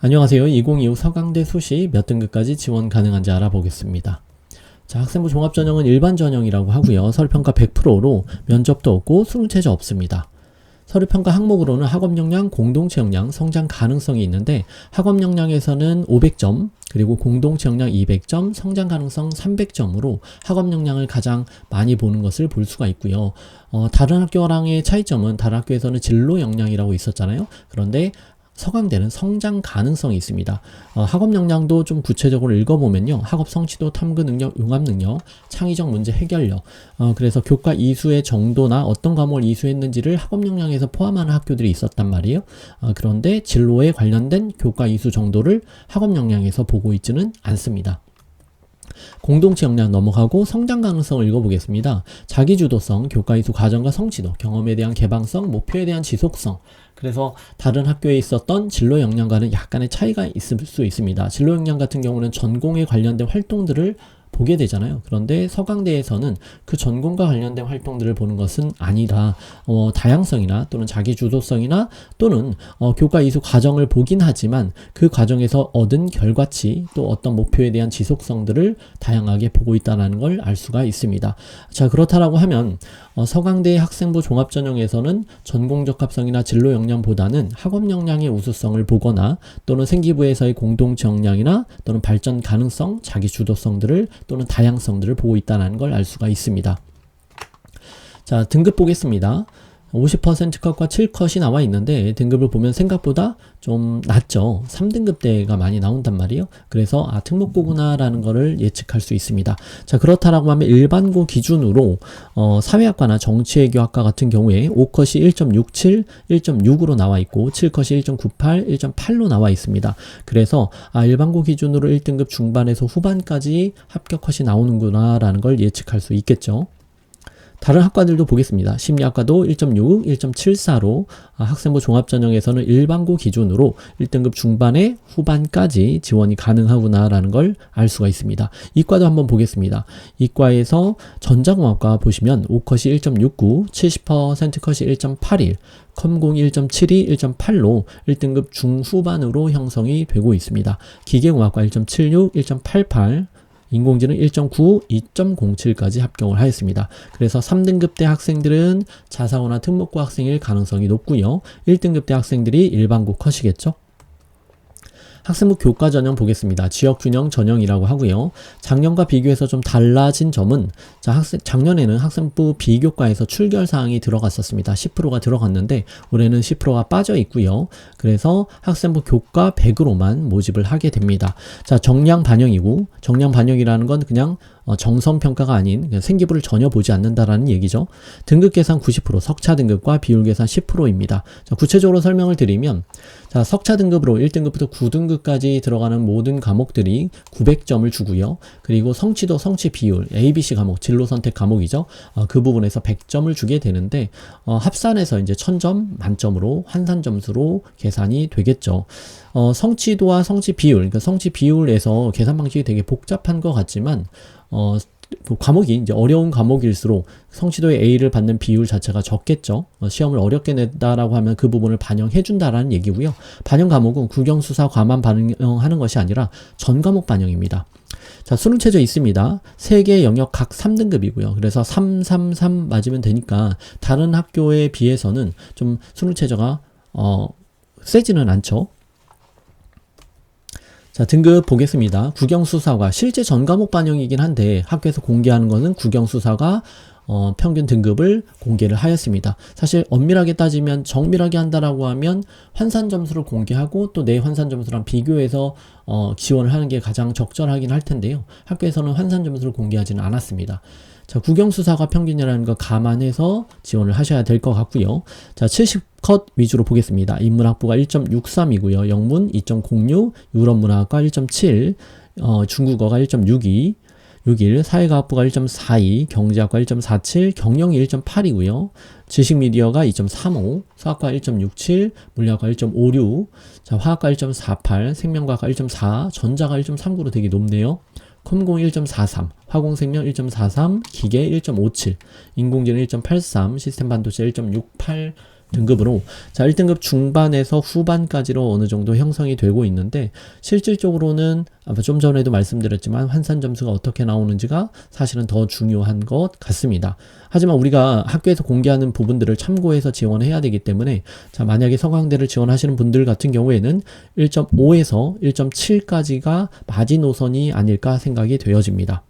안녕하세요. 2025 서강대 수시 몇 등급까지 지원 가능한지 알아보겠습니다. 자, 학생부 종합 전형은 일반 전형이라고 하고요. 서류평가 100%로 면접도 없고 수능체제 없습니다. 서류평가 항목으로는 학업 역량, 공동체 역량, 성장 가능성이 있는데 학업 역량에서는 500점, 그리고 공동체 역량 200점, 성장 가능성 300점으로 학업 역량을 가장 많이 보는 것을 볼 수가 있고요. 어, 다른 학교랑의 차이점은 다른 학교에서는 진로 역량이라고 있었잖아요. 그런데 서강대는 성장 가능성이 있습니다. 어, 학업 역량도 좀 구체적으로 읽어보면요. 학업 성취도, 탐구 능력, 융합 능력, 창의적 문제 해결력. 어, 그래서 교과 이수의 정도나 어떤 과목을 이수했는지를 학업 역량에서 포함하는 학교들이 있었단 말이에요. 어, 그런데 진로에 관련된 교과 이수 정도를 학업 역량에서 보고 있지는 않습니다. 공동체 역량 넘어가고 성장 가능성을 읽어보겠습니다. 자기주도성, 교과이수 과정과 성취도, 경험에 대한 개방성, 목표에 대한 지속성. 그래서 다른 학교에 있었던 진로 역량과는 약간의 차이가 있을 수 있습니다. 진로 역량 같은 경우는 전공에 관련된 활동들을 보게 되잖아요. 그런데 서강대에서는 그 전공과 관련된 활동들을 보는 것은 아니라 어, 다양성이나 또는 자기 주도성이나 또는 어, 교과 이수 과정을 보긴 하지만 그 과정에서 얻은 결과치 또 어떤 목표에 대한 지속성들을 다양하게 보고 있다는 걸 알 수가 있습니다. 자 그렇다라고 하면 어, 서강대 학생부 종합전형에서는 전공 적합성이나 진로 역량보다는 학업 역량의 우수성을 보거나 또는 생기부에서의 공동체 역량이나 또는 발전 가능성, 자기 주도성들을 또는 다양성들을 보고 있다는 걸 알 수가 있습니다. 자, 등급 보겠습니다. 50% 컷과 7컷이 나와 있는데 등급을 보면 생각보다 좀 낮죠. 3등급대가 많이 나온단 말이에요. 그래서 아 특목고구나라는 거를 예측할 수 있습니다. 자 그렇다라고 하면 일반고 기준으로 어, 사회학과나 정치외교학과 같은 경우에 5컷이 1.67, 1.6으로 나와 있고 7컷이 1.98, 1.8로 나와 있습니다. 그래서 아 일반고 기준으로 1등급 중반에서 후반까지 합격 컷이 나오는구나라는 걸 예측할 수 있겠죠. 다른 학과들도 보겠습니다. 심리학과도 1.6, 1.74로 아, 학생부 종합전형에서는 일반고 기준으로 1등급 중반에 후반까지 지원이 가능하구나라는 걸 알 수가 있습니다. 이과도 한번 보겠습니다. 이과에서 전자공학과 보시면 5컷이 1.69, 70% 컷이 1.81, 컴공 1.72, 1.8로 1등급 중후반으로 형성이 되고 있습니다. 기계공학과 1.76, 1.88, 인공지능 1.9, 2.07까지 합격을 하였습니다. 그래서 3등급 대 학생들은 자사고나 특목고 학생일 가능성이 높고요. 1등급 대 학생들이 일반고 컷이겠죠. 학생부 교과 전형 보겠습니다. 지역 균형 전형이라고 하고요. 작년과 비교해서 좀 달라진 점은 자, 학생 작년에는 학생부 비교과에서 출결 사항이 들어갔었습니다. 10%가 들어갔는데 올해는 10%가 빠져 있고요. 그래서 학생부 교과 100으로만 모집을 하게 됩니다. 자, 정량 반영이고 정량 반영이라는 건 그냥 어, 정성 평가가 아닌 생기부를 전혀 보지 않는다라는 얘기죠. 등급 계산 90%, 석차 등급과 비율 계산 10%입니다. 자, 구체적으로 설명을 드리면 자, 석차 등급으로 1등급부터 9등급까지 들어가는 모든 과목들이 900점을 주고요. 그리고 성취도 성취 비율, ABC 과목, 진로 선택 과목이죠. 어, 그 부분에서 100점을 주게 되는데 어, 합산해서 이제 1000점 만점으로 환산 점수로 계산이 되겠죠. 어, 성취도와 성취 비율, 그러니까 성취 비율에서 계산 방식이 되게 복잡한 것 같지만 어, 그 과목이 이제 어려운 과목일수록 성취도의 A를 받는 비율 자체가 적겠죠. 어, 시험을 어렵게 냈다라고 하면 그 부분을 반영해 준다라는 얘기고요. 반영 과목은 국영수사 과만 반영하는 것이 아니라 전 과목 반영입니다. 자, 수능 체제 있습니다. 세 개 영역 각 3등급이고요. 그래서 3, 3, 3 맞으면 되니까 다른 학교에 비해서는 좀 수능 체제가 어 세지는 않죠. 자, 등급 보겠습니다. 국영수사가 실제 전 과목 반영이긴 한데 학교에서 공개하는 것은 국영수사가 어, 평균 등급을 공개를 하였습니다. 사실 엄밀하게 따지면 정밀하게 한다라고 하면 환산 점수를 공개하고 또 내 환산 점수랑 비교해서 어, 지원을 하는 게 가장 적절하긴 할 텐데요. 학교에서는 환산 점수를 공개하지는 않았습니다. 자, 국영수사가 평균이라는 거 감안해서 지원을 하셔야 될 것 같고요. 자, 70컷 위주로 보겠습니다. 인문학부가 1.63이고요. 영문 2.06, 유럽문학과 1.7, 어, 중국어가 1.62, 61, 사회과학부가 1.42, 경제학과 1.47, 경영이 1.8이고요. 지식미디어가 2.35, 수학과 1.67, 물리학과 1.56, 자, 화학과 1.48, 생명과학과 1.4, 전자가 1.39로 되게 높네요. 컴공 1.43, 화공생명 1.43, 기계 1.57, 인공지능 1.83, 시스템 반도체 1.68 등급으로 자 1등급 중반에서 후반까지로 어느 정도 형성이 되고 있는데 실질적으로는 아마 좀 전에도 말씀드렸지만 환산 점수가 어떻게 나오는지가 사실은 더 중요한 것 같습니다. 하지만 우리가 학교에서 공개하는 부분들을 참고해서 지원해야 되기 때문에 자 만약에 서강대를 지원하시는 분들 같은 경우에는 1.5에서 1.7까지가 마지노선이 아닐까 생각이 되어집니다.